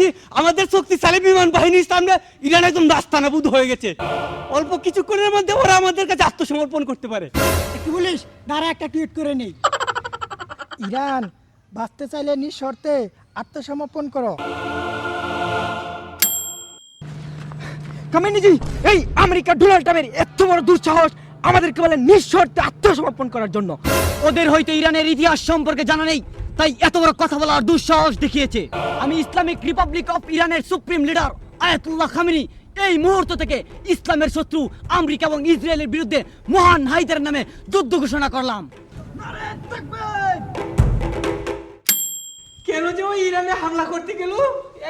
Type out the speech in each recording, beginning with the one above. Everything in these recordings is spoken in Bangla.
যে আমাদের শক্তিশালী বিমান বাহিনীর সামনে ইরান একদম রাস্তানাবুদ হয়ে গেছে। অল্প কিছুক্ষণের মধ্যে ওরা আমাদের কাছে আত্মসমর্পণ করতে পারে। কি বলিস, দাঁড়া একটা টুইট করে নেই। ইরান, বাঁচতে চাইলে নিঃশর্তে আত্মসমর্পণ করো। কামিনীজি, এই আমেরিকা ডোনাল্ড ট্রাম্পের এত বড় দুঃসাহস আমাদেরকে বলে নিঃশর্তে আত্মসমর্পণ করার জন্য। ওদের হয়তো ইরানের ইতিহাস সম্পর্কে জানা নেই। তাই এত বড় কথা বলার দুঃসাহস দেখিয়েছে। আমি ইসলামিক রিপাবলিক অফ ইরানের সুপ্রিম লিডার আয়াতুল্লাহ খামিনি। এই মুহূর্ত থেকে ইসলামের শত্রু আমেরিকা এবং ইসরায়েলের বিরুদ্ধে মহান হাইদের নামে যুদ্ধ ঘোষণা করলাম। কেন যে ওই ইরানে হামলা করতে গেল?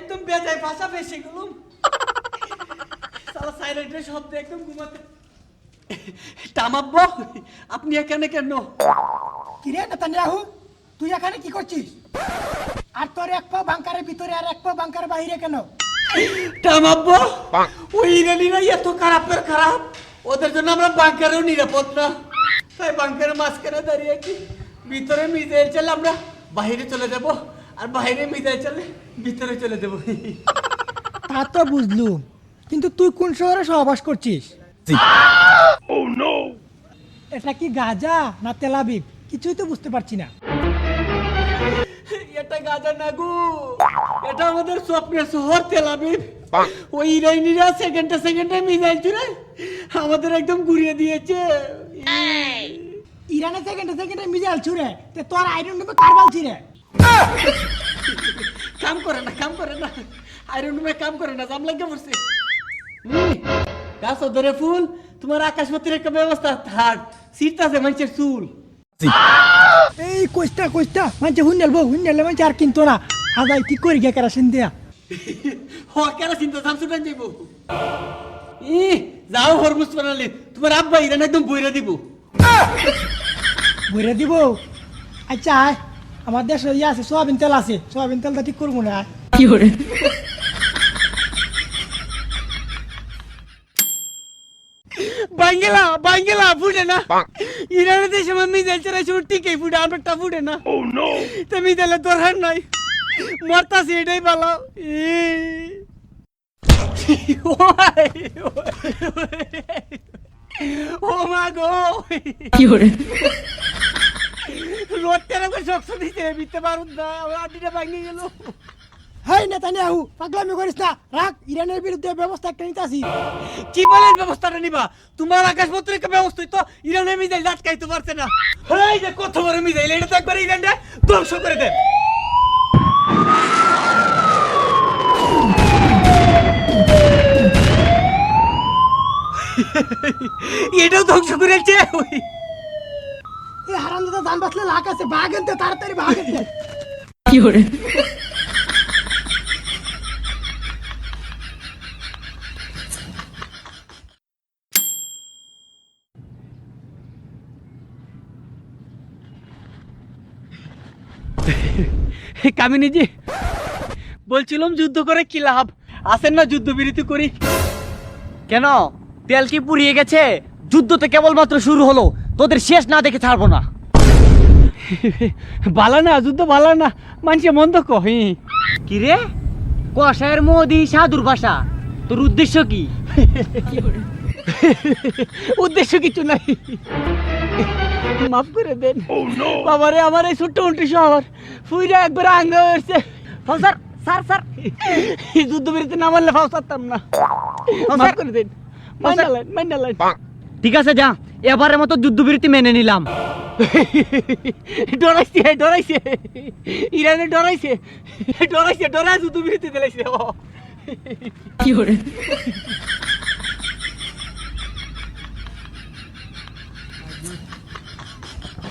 একদম বেজায় ভাষা ফেসে গেল। সারা সাইলেন্টের শব্দ একদম ঘুমাতে তামাব্ব আপনি এখানে কেন? কিরে নেতানিয়াহু তুই এখানে কি করছিস? আর তোর এক পা বাংকারের ভিতরে আর এক পা বাংকারের বাইরে কেন? তামাব্ব ওই ইরানিরা এত খারাপের খারাপ? ওদের জন্য আমরা বাংকারেও নিরাপদ না। তাই বাংকারের মাঝখানে দাঁড়িয়ে ভিতরে মিজাইল চলে আমরা বাইরে চলে যাব। আর বাইরে মিজাইল চলে ভিতরে চলে যাব। তা তো বুঝলুম। কিন্তু তুই কোন শহরে সহবাস করছিস? এটা কি গাজা না তেলাবিব কিছুই তো বুঝতে পারছি না। এটা আমাদের স্বপ্নের শহর তেলাবিব ওই ইরানিরা সেকেন্ডে সেকেন্ডে মিজাইল ছুড়ে আমাদের একদম ঘুরিয়ে দিয়েছে। ইরানে সেকেন্ডে সেকেন্ডে মিজাইল ছুড়ে তে তোর আইরন ডুবে কারবাল ছিড়ে। কাম করে না কাম করে না। আয়রন রুমে কাম করে না জাম লাগে পড়ছে। গাছ ধরে ফুল তোমার আকাশপতির একটা ব্যবস্থা থাক। সিট আছে মানুষের চুল। এই কইস্তা কইস্তা মানে হুন্ডেল বউ হুন্ডেল মানে আর কিনতো না আদাই কি করি গে কেরাসিন দিয়া হ কেন চিন্তা থাম সুটান যাইব ই যাও হরমুজ বানালি তোমার আব্বা ইরান একদম বইরা দিব বইরে দিব আচ্ছা আয় আমার দেশে ইয়ে আছে সোয়াবিন তেল আছে সোয়াবিন তেলটা ঠিক করব না আয়। বাঙ্গেলা বাঙ্গেলা ফুটে না। ইরানের দেশে আমার মিজাইল চালাইছে ওর টিকেই ফুটে? আমারটা ফুটে না। তো মিজাইলের দরকার নাই। মরতাছি এটাই ভালো ও মা গো। রোডটা করে শক্ত দিতে বিতে পারুন না। আমার আডিটা ভাঙে গেল। হাই নেতানিয়াহু পাগলামি করিস না। রাখ ইরানের বিরুদ্ধে ব্যবস্থা একটা নিতে আসি কি বলেন ব্যবস্থাটা নিবা? তোমার আকাশপত্রের ব্যবস্থা তো ইরানের মিজাইল আটকাইতে পারছে না। এই যে কত বড় মিজাইল এটা তো একবার ইরানটা ধ্বংস করে দেন। এটাও ধ্বংস করেছে এই হারাম দাদা ধান বাঁচলে লাখ আছে বাঘ আনতে তাড়াতাড়ি বাঘ আনতে। কামিনীজি বলছিলাম যুদ্ধ করে কি লাভ? আসেন না যুদ্ধ বিরতি করি। কেন? তেল কি পুড়িয়ে গেছে? যুদ্ধ তো কেবলমাত্র শুরু হলো তোদের শেষ না দেখে ছাড়বো না। ভালো না যুদ্ধ ভালো না মানুষে মন্দ কহি কি রে? কষায়ের মোদি সাধুর ভাষা তোর উদ্দেশ্য কি? উদ্দেশ্য কিছু নাই। মাফ করে দেন। oh, বাবারে আমার এই ছোট্ট উল্টি শহর। ফুইরা একবার আঙ্গা হয়েছে। ফাউসার স্যার স্যার এই যুদ্ধ বিরতি না মারলে ফাউসারতাম না। মাফ করে দেন। মান্ডালাইন মান্ডালাইন ঠিক আছে যা। এবারের মতো যুদ্ধবিরতি মেনে নিলাম। ডরাইছে ডরাইছে। ইরানে ডরাইছে। ডরাইছে ডরাই যুদ্ধবিরতি দিলাইছে। কি করে